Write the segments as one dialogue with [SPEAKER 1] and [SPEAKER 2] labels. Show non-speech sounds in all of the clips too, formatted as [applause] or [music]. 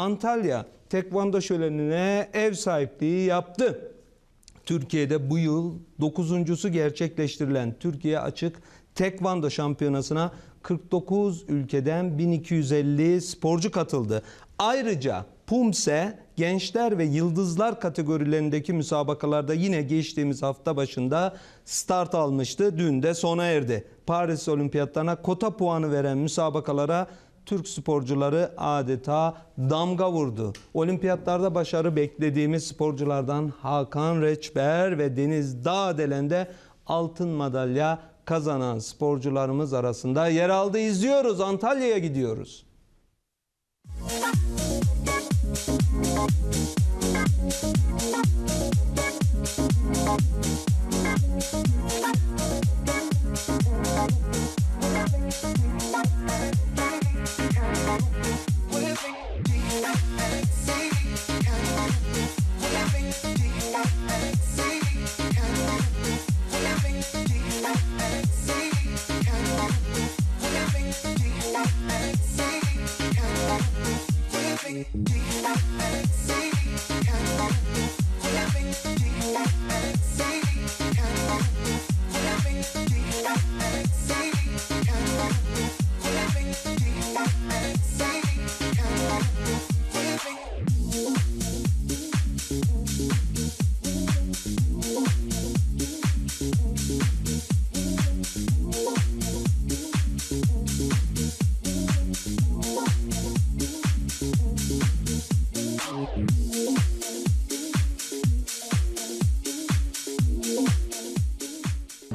[SPEAKER 1] Antalya Tekvando Şöleni'ne ev sahipliği yaptı. Türkiye'de bu yıl dokuzuncusu gerçekleştirilen Türkiye Açık Tekvando Şampiyonası'na 49 ülkeden 1250 sporcu katıldı. Ayrıca Pumse gençler ve yıldızlar kategorilerindeki müsabakalarda yine geçtiğimiz hafta başında start almıştı. Dün de sona erdi. Paris Olimpiyatlarına kota puanı veren müsabakalara Türk sporcuları adeta damga vurdu. Olimpiyatlarda başarı beklediğimiz sporculardan Hakan Reçber ve Deniz Dağdelen de altın madalya kazanan sporcularımız arasında yer aldı. İzliyoruz. Antalya'ya gidiyoruz.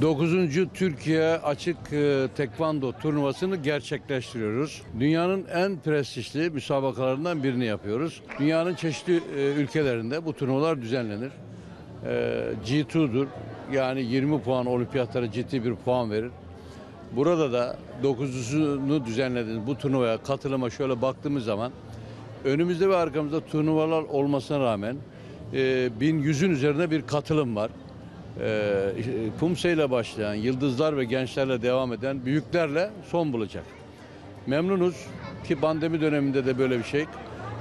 [SPEAKER 2] Dokuzuncu Türkiye Açık e, Tekvando turnuvasını gerçekleştiriyoruz. Dünyanın en prestijli müsabakalarından birini yapıyoruz. Dünyanın çeşitli e, ülkelerinde bu turnuvalar düzenlenir. E, G2'dur. Yani 20 puan olimpiyatlara ciddi bir puan verir. Burada da dokuzusunu düzenlediğimiz bu turnuvaya katılıma şöyle baktığımız zaman önümüzde ve arkamızda turnuvalar olmasına rağmen e, 1100'ün üzerinde bir katılım var. Ee, Pumse ile başlayan, yıldızlar ve gençlerle devam eden büyüklerle son bulacak. Memnunuz ki pandemi döneminde de böyle bir şey.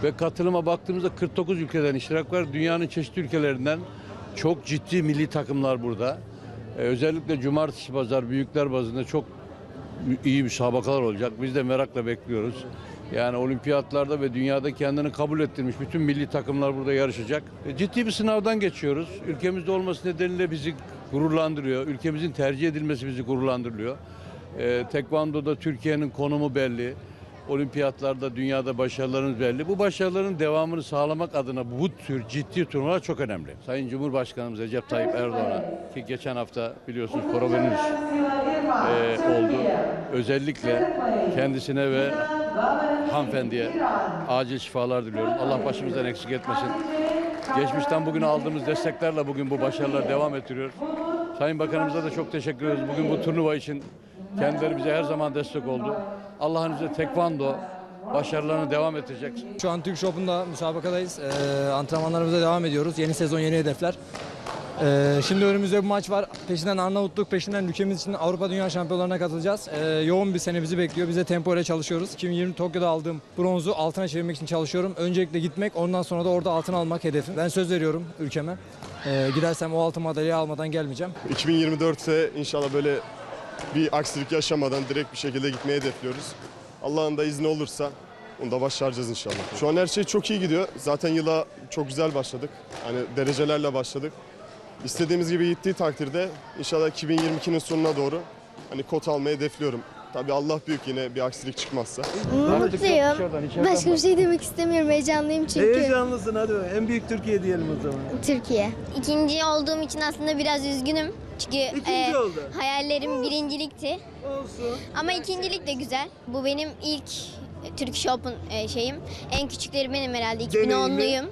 [SPEAKER 2] Ve katılıma baktığımızda 49 ülkeden iştirak var. Dünyanın çeşitli ülkelerinden çok ciddi milli takımlar burada. Ee, özellikle cumartesi pazar büyükler bazında çok iyi müsabakalar olacak. Biz de merakla bekliyoruz. Yani olimpiyatlarda ve dünyada kendini kabul ettirmiş bütün milli takımlar burada yarışacak. E, Ciddi bir sınavdan geçiyoruz. Ülkemizde olması nedeniyle bizi gururlandırıyor. Ülkemizin tercih edilmesi bizi gururlandırıyor. E, Tekvando'da Türkiye'nin konumu belli. Olimpiyatlarda dünyada başarılarımız belli. Bu başarıların devamını sağlamak adına bu tür ciddi turnuvalar çok önemli. Sayın Cumhurbaşkanımız Recep Tayyip Erdoğan'a ki geçen hafta biliyorsunuz koronavirüs e, oldu. Özellikle kendisine ve hanımefendiye acil şifalar diliyorum. Allah başımızdan eksik etmesin. Geçmişten bugüne aldığımız desteklerle bugün bu başarılar devam ettiriyor. Sayın Bakanımıza da çok teşekkür ediyoruz. Bugün bu turnuva için kendileri bize her zaman destek oldu. Allah'ın tekvando başarılarını devam ettirecek.
[SPEAKER 3] Şu an Türk Shop'unda müsabakadayız. Ee, antrenmanlarımıza devam ediyoruz. Yeni sezon, yeni hedefler. Ee, şimdi önümüzde bir maç var. Peşinden Arnavutluk, peşinden ülkemiz için Avrupa Dünya Şampiyonlarına katılacağız. Ee, yoğun bir sene bizi bekliyor. Biz de tempo ile çalışıyoruz. 2020 Tokyo'da aldığım bronzu altına çevirmek için çalışıyorum. Öncelikle gitmek, ondan sonra da orada altın almak hedefim. Ben söz veriyorum ülkeme. Ee, gidersem o altın madalyayı almadan gelmeyeceğim.
[SPEAKER 4] 2024'te inşallah böyle bir aksilik yaşamadan direkt bir şekilde gitmeyi hedefliyoruz. Allah'ın da izni olursa onu da başaracağız inşallah. Şu an her şey çok iyi gidiyor. Zaten yıla çok güzel başladık. Hani derecelerle başladık. İstediğimiz gibi gittiği takdirde inşallah 2022'nin sonuna doğru hani kot almayı hedefliyorum. Tabii Allah büyük yine bir aksilik çıkmazsa.
[SPEAKER 5] Mutluyum. Başka bir şey demek istemiyorum. Heyecanlıyım çünkü.
[SPEAKER 1] Heyecanlısın hadi. En büyük Türkiye diyelim o zaman.
[SPEAKER 5] Türkiye. İkinci olduğum için aslında biraz üzgünüm. Çünkü
[SPEAKER 1] İkinci oldu.
[SPEAKER 5] hayallerim birincilikti.
[SPEAKER 1] Olsun.
[SPEAKER 5] Ama ikincilik de güzel. Bu benim ilk Türk Shop'un e, şeyim. En küçükleri benim herhalde.
[SPEAKER 1] Deneyimi.
[SPEAKER 5] 2010'luyum.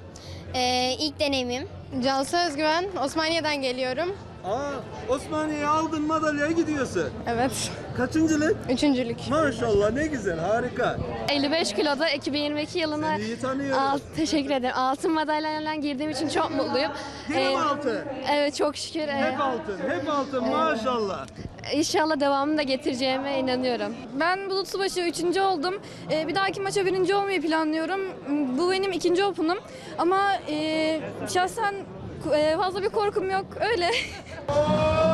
[SPEAKER 5] E, ilk deneyimim.
[SPEAKER 6] Cansu Özgüven, Osmaniye'den geliyorum.
[SPEAKER 1] Aa, Osmaniye'ye aldın madalyaya gidiyorsun.
[SPEAKER 6] Evet,
[SPEAKER 1] Kaçıncılık?
[SPEAKER 6] üçüncülük.
[SPEAKER 1] Maşallah ne güzel harika.
[SPEAKER 7] 55 kiloda 2022 yılına
[SPEAKER 1] Seni iyi tanıyorum.
[SPEAKER 7] alt, teşekkür ederim. Altın madalyayla girdiğim için çok mutluyum.
[SPEAKER 1] Yine mi
[SPEAKER 7] Ee,
[SPEAKER 1] altın?
[SPEAKER 7] evet çok şükür. Ee,
[SPEAKER 1] Hep altın, hep altın maşallah.
[SPEAKER 7] İnşallah devamını da getireceğime inanıyorum.
[SPEAKER 8] Ben Bulut Subaşı 3. oldum. Ee, bir dahaki maça birinci olmayı planlıyorum. Bu benim ikinci open'ım. Ama e, şahsen e, fazla bir korkum yok. Öyle. [laughs]